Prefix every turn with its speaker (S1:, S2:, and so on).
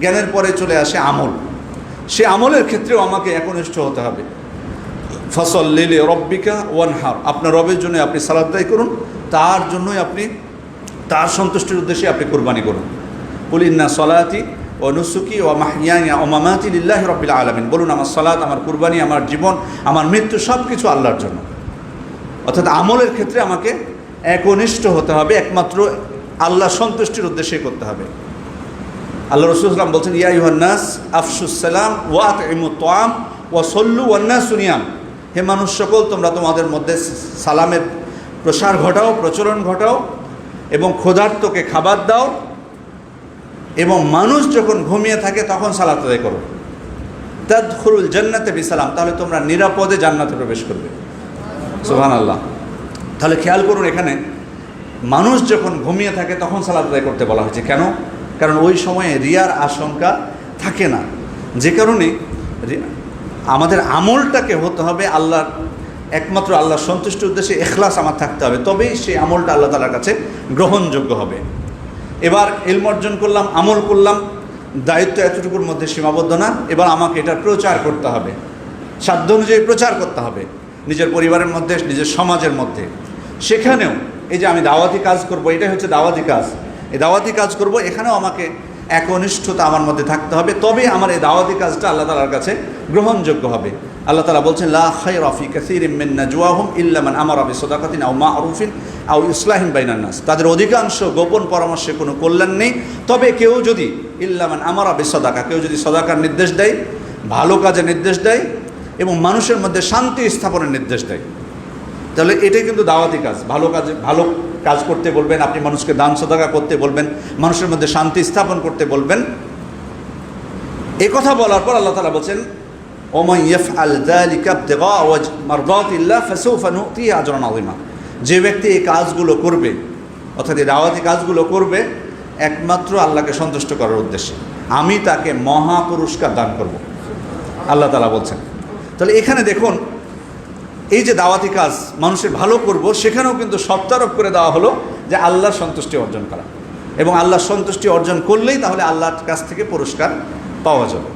S1: জ্ঞানের পরে চলে আসে আমল। সে আমলের ক্ষেত্রেও আমাকে একনিষ্ঠ হতে হবে। ফসল লিলে রব্বিকা ওয়ানহার। আপনার রবের জন্য আপনি সালাদ দায় করুন, তার জন্যই আপনি, তার সন্তুষ্টির উদ্দেশ্যে আপনি কোরবানি করুন। বলিন্না সলাতি ও নুসুকি ও মাহিয়ানি ও মামাতি লিল্লাহ রব্বিল আলমিন। বলুন, আমার সলাত, আমার কুরবানি, আমার জীবন, আমার মৃত্যু সব কিছু আল্লাহর জন্য। অর্থাৎ আমলের ক্ষেত্রে আমাকে একনিষ্ঠ হতে হবে, একমাত্র আল্লাহ সন্তুষ্টির উদ্দেশ্যে করতে হবে। আল্লাহ রসুলাম বলছেন, ইয়া ইউহান্নাস আফসুসালাম ওয়াত ইমু তোয়াম ও সল্লু ওয়ান্না সুনিয়াম হে মানুষ সকল, তোমরা তোমাদের মধ্যে সালামের প্রসার ঘটাও, প্রচলন ঘটাও এবং ক্ষুধার্তকে খাবার দাও এবং মানুষ যখন ঘুমিয়ে থাকে তখন সালাত আদায় করো। তাদখুরুল জান্নাতে বিসালাম, তাহলে তোমরা নিরাপদে জান্নাতে প্রবেশ করবে। সুহান আল্লাহ তাহলে খেয়াল করুন এখানে, মানুষ যখন ঘুমিয়ে থাকে তখন সালাত আদায় করতে বলা হয়েছে। কেন? কারণ ওই সময়ে রিয়ার আশঙ্কা থাকে না। যে কারণে আমাদের আমলটাকে হতে হবে আল্লাহর একমাত্র আল্লাহর সন্তুষ্ট উদ্দেশ্যে এখলাস আমার থাকতে হবে, তবেই সেই আমলটা আল্লাহ তালার কাছে গ্রহণযোগ্য হবে। এবার এলম অর্জন করলাম, আমল করলাম, দায়িত্ব এতটুকুর মধ্যে সীমাবদ্ধ না, এবার আমাকে এটা প্রচার করতে হবে। সাধ্য অনুযায়ী প্রচার করতে হবে, নিজের পরিবারের মধ্যে, নিজের সমাজের মধ্যে। সেখানেও এই যে আমি দাওয়াতি কাজ করব, এটাই হচ্ছে দাওয়াতি কাজ। এই দাওয়াতি কাজ করব, এখানেও আমাকে একনিষ্ঠতা আমার মধ্যে থাকতে হবে, তবে আমার এই দাওয়াতি কাজটা আল্লাহ তালার কাছে গ্রহণযোগ্য হবে। আল্লাহ তালা বলছেন, লা খাই রফি কাসির মিন নাজওয়াহুম ইল্লামান আমার আবি সদাকাতিন আও মা আরুফিন আউ ইসলাহিম বাইনান নাস। তাদের অধিকাংশ গোপন পরামর্শে কোনো কল্যাণ নেই, তবে কেউ যদি ইল্লামান আমার আবি সদাকা কেউ যদি সদাকার নির্দেশ দেয়, ভালো কাজের নির্দেশ দেয় এবং মানুষের মধ্যে শান্তি স্থাপনের নির্দেশ দেয়, তাহলে এটাই কিন্তু দাওয়াতি কাজ, ভালো কাজে, ভালো কাজ করতে বলবেন, আপনি মানুষকে দান সদাকা করতে বলবেন, মানুষের মধ্যে শান্তি স্থাপন করতে বলবেন। এ কথা বলার পর আল্লাহ তালা বলছেন ওমাই ইয়ফ আল যে ব্যক্তি এই কাজগুলো করবে, অর্থাৎ এই দাওয়াতি কাজগুলো করবে, একমাত্র আল্লাহকে সন্তুষ্ট করার উদ্দেশ্যে। আমি তাকে মহা পুরস্কার দান করব। আল্লাহ তালা বলছেন। তাহলে এখানে দেখুন এই যে দাওয়াতি কাজ মানুষের ভালো করব, সেখানেও কিন্তু সপ্তারোপ করে দেওয়া হলো যে আল্লাহর সন্তুষ্টি অর্জন করা। এবং আল্লাহর সন্তুষ্টি অর্জন করলেই তাহলে আল্লাহর কাছ থেকে পুরস্কার পাওয়া যাবে।